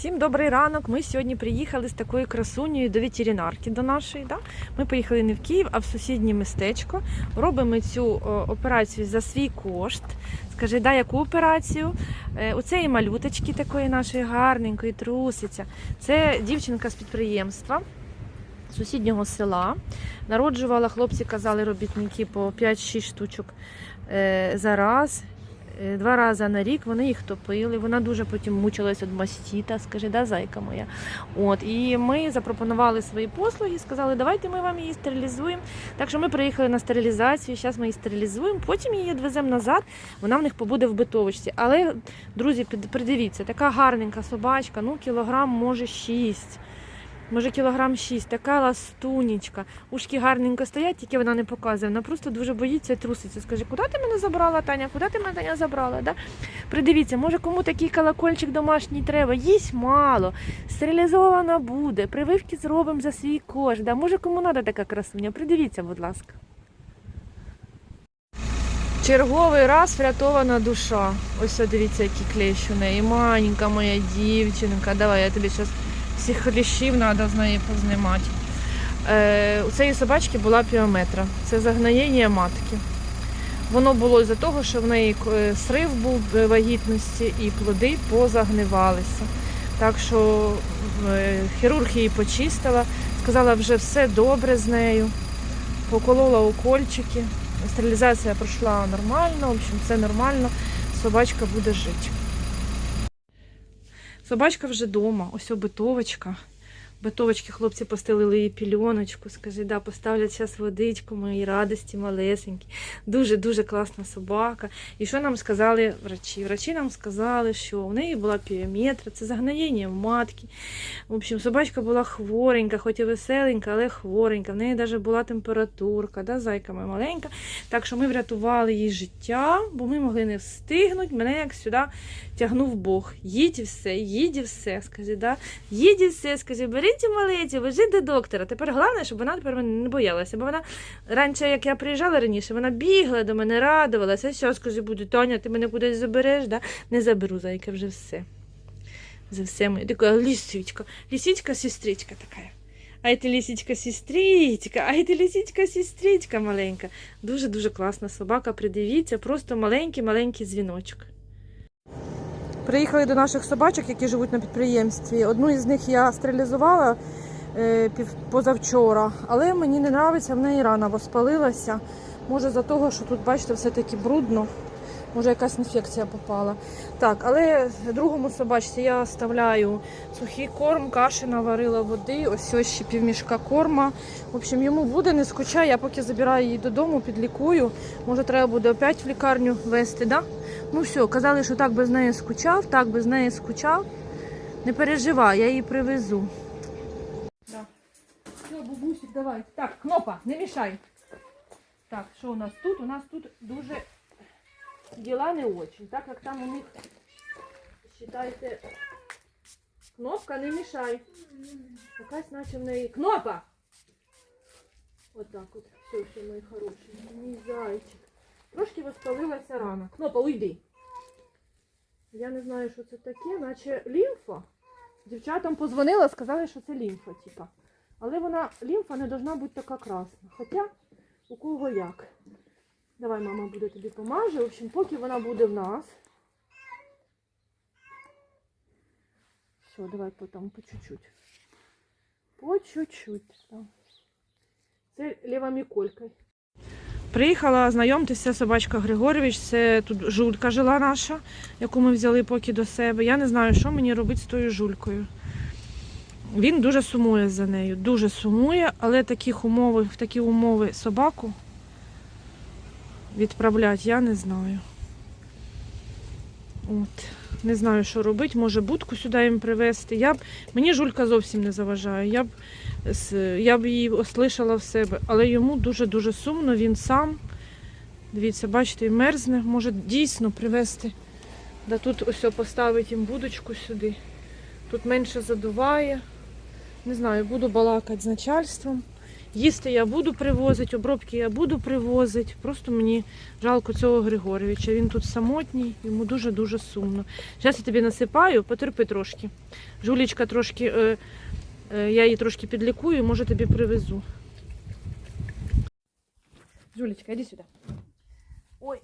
Всім добрий ранок. Ми сьогодні приїхали з такою красунею до ветеринарки до нашої. Да? Ми поїхали не в Київ, а в сусіднє містечко. Робимо цю операцію за свій кошт. Скажи, да, яку операцію? Е, у цієї малюточки такої нашої гарненької трусиця. Це дівчинка з підприємства. Сусіднього села народжувала хлопці, казали робітники по 5-6 штучок е, за раз. Е, Два рази на рік вони їх топили. Вона дуже потім мучилась від мастіта, скажи, да, зайка моя. От і ми запропонували свої послуги, сказали, давайте ми вам її стерилізуємо. Так що ми приїхали на стерилізацію. Зараз ми її стерилізуємо, потім її відвеземо назад. Вона в них побуде в битовочці. Але, друзі, придивіться, така гарненька собачка, ну кілограм, може, 6. Може, кілограм 6, така ластунечка. Ушки гарненько стоять, тільки вона не показує. Вона просто дуже боїться труситься. Скаже, куди ти мене забрала, Таня? Куди ти мене Таня забрала? Да? Придивіться, може кому такий колокольчик домашній треба. Їсть мало, стерилізована буде, прививки зробимо за свій кошт. Да? Може кому треба така красуня? Придивіться, будь ласка. Черговий раз врятована душа. Ось дивіться, який клещ у неї. Маленька моя дівчинка. Давай, я тобі зараз всіх хліщів треба з неї познімати. Е, у цієї собачки була піометра. Це загноєння матки. Воно було з-за того, що в неї е, срив був е, вагітності і плоди позагнивалися. Так що е, хірург її почистила, сказала, вже все добре з нею, поколола укольчики. Стерилізація пройшла нормально, в общем, все нормально, собачка буде жити. Собачка вже дома, ось обитовочка. Битовочки хлопці постелили їй пільоночку, скажи, да, поставлять зараз водичку, моїй радості малесенькі. Дуже-дуже класна собака. І що нам сказали врачі? Врачі нам сказали, що в неї була піометра, це загноєння матки. В общем, собачка була хворенька, хоч і веселенька, але хворенька. В неї навіть була температурка, да, зайка моя маленька. Так що ми врятували їй життя, бо ми могли не встигнути. Мене як сюди тягнув Бог. Їдь і все, їдь і все. Скажи, да? їдь і все, скажи, беріть малеті, везіть до доктора. Тепер головне, щоб вона тепер мене не боялася. Бо вона раніше, як я приїжджала раніше, вона бігла до мене, радувалася. Що, скажи, буде, Тоня, ти мене кудись забереш? Да? Не заберу, зайка, вже все. За все моє. Така лисичка. Лисичка, сестричка така. Ай ти лисичка сестричка, ай ти лисичка сестричка маленька. Дуже-дуже класна собака. Придивіться, просто маленький-маленький дзвіночок. Приїхали до наших собачок, які живуть на підприємстві. Одну із них я стерилізувала е, позавчора, але мені не подобається, в неї рана воспалилася. Може за того, що тут, бачите, все-таки брудно. Може, якась інфекція попала. Так, але другому собачці я оставляю сухий корм, каші наварила води, ось ось ще півмішка корма. В общем, йому буде, не скучай, я поки забираю її додому, підлікую. Може, треба буде опять в лікарню вести, да? Ну все, казали, що так без неї скучав, так без неї скучав. Не переживай, я її привезу. Да. Все, бабусик, давай. Так, кнопа, не мішай. Так, що у нас тут? У нас тут дуже діла не очень. Так як там у них, считайте, кнопка не мішай. Якась наче в неї. Кнопа! Отак от. Все, все, мої хороші. Мій зайчик. Трошки воспалилася рана. Кнопа, уйди. Я не знаю, що це таке, наче лімфа. Дівчатам позвонила, сказали, що це лімфа, типа. Але вона лімфа не должна бути така красна. Хоча у кого як. Давай, мама буде тобі помаже. В общем, поки вона буде в нас. Все, давай потім по чуть-чуть. По чуть-чуть. Це лівоміколька. Приїхала, знайомтеся, собачка Григорович. Це тут жулька жила наша, яку ми взяли поки до себе. Я не знаю, що мені робити з тою жулькою. Він дуже сумує за нею, дуже сумує, але таких умови, в такі умови собаку відправляти я не знаю. От. Не знаю, що робити. Може будку сюди їм привезти. Я б... Мені жулька зовсім не заважає. Я б, я б її ослишала в себе. Але йому дуже-дуже сумно, він сам. Дивіться, бачите, мерзне. Може дійсно привезти. Да тут ось поставити їм будочку сюди. Тут менше задуває. Не знаю, буду балакати з начальством Їсти я буду привозити, обробки я буду привозити. Просто мені жалко цього Григорьовича. Він тут самотній, йому дуже-дуже сумно. Зараз я тобі насипаю, потерпи трошки. Жулічка трошки, е, е, я її трошки підлікую, може тобі привезу. Жулечка, іди сюди. Ой.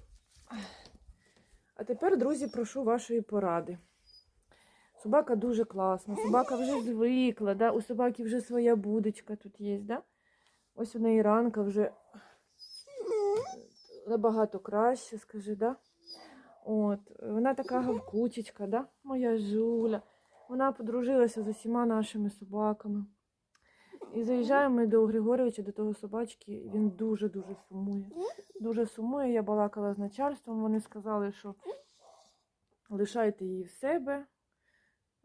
А тепер, друзі, прошу вашої поради. Собака дуже класна, собака вже звикла, да? у собаки вже своя будочка тут є, да? Ось у неї ранка вже набагато краще, скажи, да? От, вона така гавкучечка, да? моя жуля. Вона подружилася з усіма нашими собаками. І заїжджаємо ми до Григоровича, до того собачки, він дуже-дуже сумує. Дуже сумує. Я балакала з начальством, вони сказали, що лишайте її в себе.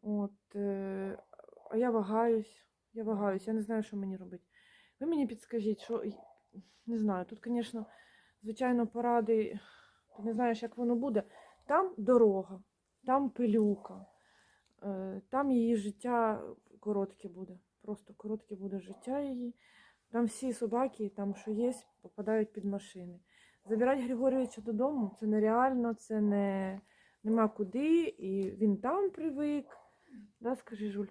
От, е, а я вагаюсь, я вагаюсь, я не знаю, що мені робити. Ви мені підскажіть, що не знаю, тут, звісно, звичайно, поради, ти не знаєш, як воно буде. Там дорога, там пилюка, е, там її життя коротке буде. Просто коротке буде життя її. Там всі собаки, там що є, попадають під машини. Забирати Григорьовича додому це нереально, це не, нема куди, і він там привик. Да, скажи, Жуль.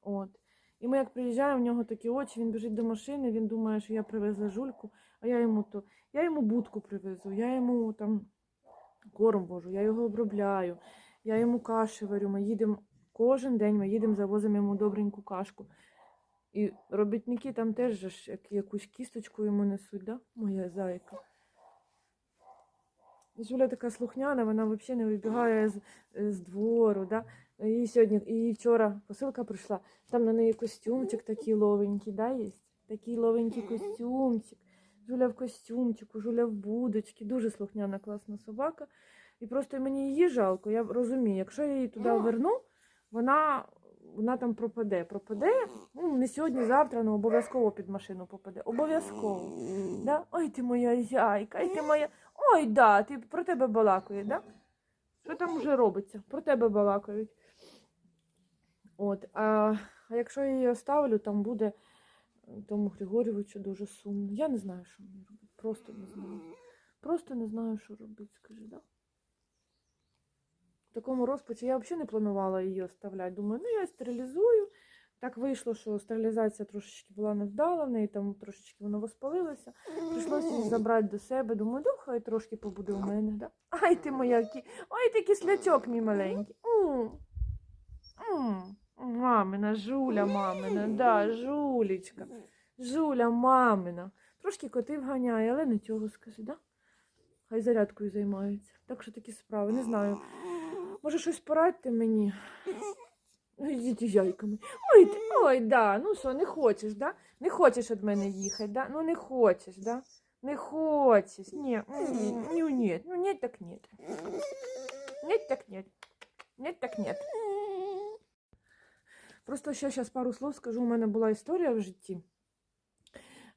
От. І ми як приїжджаємо, в нього такі очі, він біжить до машини, він думає, що я привезла жульку, а я йому то. Я йому будку привезу, я йому там корм вожу, я його обробляю, я йому каші варю. Ми їдемо кожен день, ми їдемо, завозимо йому добреньку кашку. І робітники там теж ж як, якусь кісточку йому несуть, да? моя зайка. І Жуля така слухняна, вона взагалі не вибігає з, з двору. Да? І сьогодні, і вчора посилка прийшла, там на неї костюмчик такий ловенький, да, є? Такий ловенький костюмчик. Жуля в костюмчику, Жуля в будочці. Дуже слухняна, класна собака. І просто мені її жалко. Я розумію, якщо я її туди верну, вона, вона там пропаде. Пропаде, ну, не сьогодні, завтра, але обов'язково під машину попаде. Обов'язково. Да? Ой, ти моя зяйка, ой, ти моя. Ой, да, ти про тебе балакає, да? Що там вже робиться? Про тебе балакають. От, а, а якщо я її оставлю, там буде тому Григорьовичу дуже сумно. Я не знаю, що мені робити. Просто не знаю. Просто не знаю, що робити, скажи, да? В такому розпачі я взагалі не планувала її оставляти. Думаю, ну я стерилізую. Так вийшло, що стерилізація трошечки була невдала, в неї там трошечки воно воспалилося. Прийшлося її забрати до себе. Думаю, ну хай трошки побуде у мене. Да? Ай ти моя кі... Ой, ти кислячок мій маленький. М. Мамина, жуля мамина, да, жулечка. Жуля мамина. Трошки котів ганяє, але нічого скажи, да? Хай зарядкою займається. Так що такі справи, не знаю. Може щось порадьте мені? Ну, Йдіть яйками. Ой, ти- ой, да. Ну що, не хочеш, да? Не хочеш від мене їхати, да? Ну не хочеш, да? Не хочеш. Ні, ну ні, ну ні, так ні. Ні, так ні. Ні, так ні. Просто ще зараз пару слов скажу. У мене була історія в житті.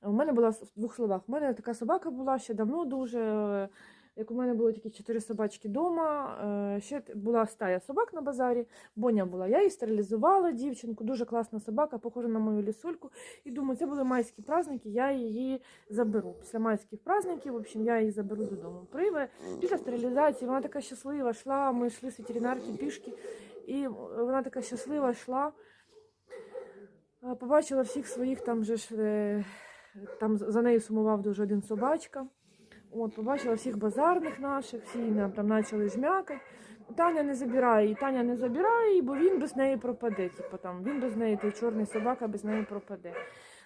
У мене була в двох словах. У мене така собака була ще давно дуже. е, Як у мене було тільки чотири собачки вдома, е, ще була стая собак на базарі. Боня була. Я її стерилізувала дівчинку, дуже класна собака, похожа на мою лісульку. І думаю, це були майські праздники, я її заберу. Після майських праздників, в общем, я її заберу додому. Приве. Після стерилізації вона така щаслива йшла. Ми йшли з ветеринарки пішки, і вона така щаслива йшла. Побачила всіх своїх там же ж е, там за нею сумував дуже один собачка. От, побачила всіх базарних наших, всі нам там почали жмякати. Таня не забирає її, Таня не забирає її, бо він без неї пропаде. Типу, там, він без неї, той чорний собака без неї пропаде.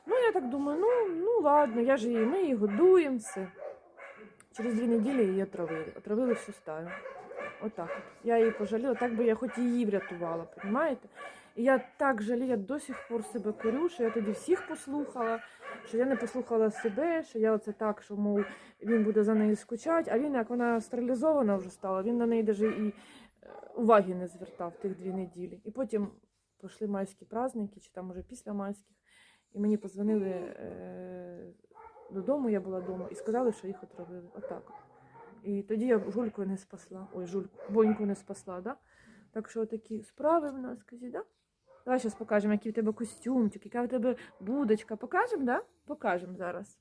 Ну, я так думаю, ну, ну ладно, я ж її, ми її годуємо все. Через дві неділі її отравили. Отравили всю стаю. Отак от. Я її пожаліла, так би я хоч її врятувала, розумієте? І я так жалію, я до сих пор себе корю, що я тоді всіх послухала, що я не послухала себе, що я оце так, що мов він буде за нею скучати, а він, як вона стерилізована вже стала, він на неї навіть і е, уваги не звертав тих дві неділі. І потім пройшли майські праздники, чи там уже після майських, і мені позвонили е, додому, я була вдома, і сказали, що їх отравили. Отак. от. І тоді я жульку не спасла. Ой, жульку, боньку не спасла, да? Так що такі справи в нас, скажіть, да? Давай зараз покажемо, який в тебе костюмчик, яка в тебе будочка. Покажемо, да? Покажемо зараз.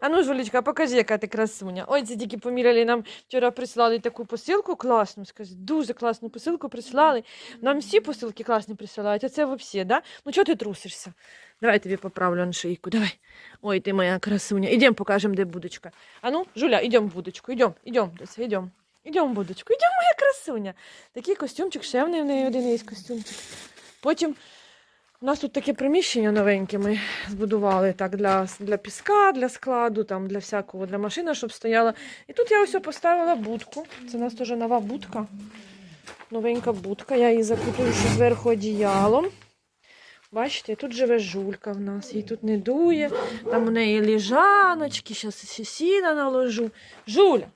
А ну, Жулічка, покажи, яка ти красуня. Ой, це тільки поміряли. Нам вчора прислали таку посилку класну. Скажи, дуже класну посилку прислали. Нам всі посилки класні присилають, а це взагалі, да? Ну чого ти трусишся? Давай я тобі поправлю на шийку. Давай. Ой, ти моя красуня. Ідемо покажемо, де будочка. А ну, Жуля, ідемо будочку, ідемо, ідемо, ідемо. Ідемо в будочку, ідемо, моя красуня. Такий костюмчик, ще в неї один є костюмчик. Потім у нас тут таке приміщення новеньке ми збудували так, для, для піска, для складу, там, для всякого, для машини, щоб стояла. І тут я ось поставила будку. Це у нас теж нова будка. Новенька будка. Я її закутую ще зверху одіялом. Бачите, тут живе жулька в нас, їй тут не дує. Там у неї ліжаночки, зараз сіна наложу. Жуля,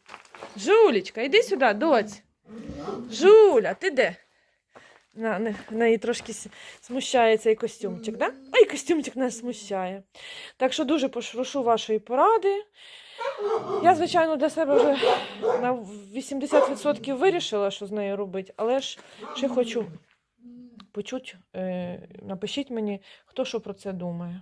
Жулечка, іди сюди, доць. Жуля, ти де? На, не, в неї трошки смущає цей костюмчик, да? Ой, костюмчик нас смущає. Так що дуже прошу вашої поради. Я, звичайно, для себе вже на 80% вирішила, що з нею робити, але ж ще хочу почути. Е, напишіть мені, хто що про це думає.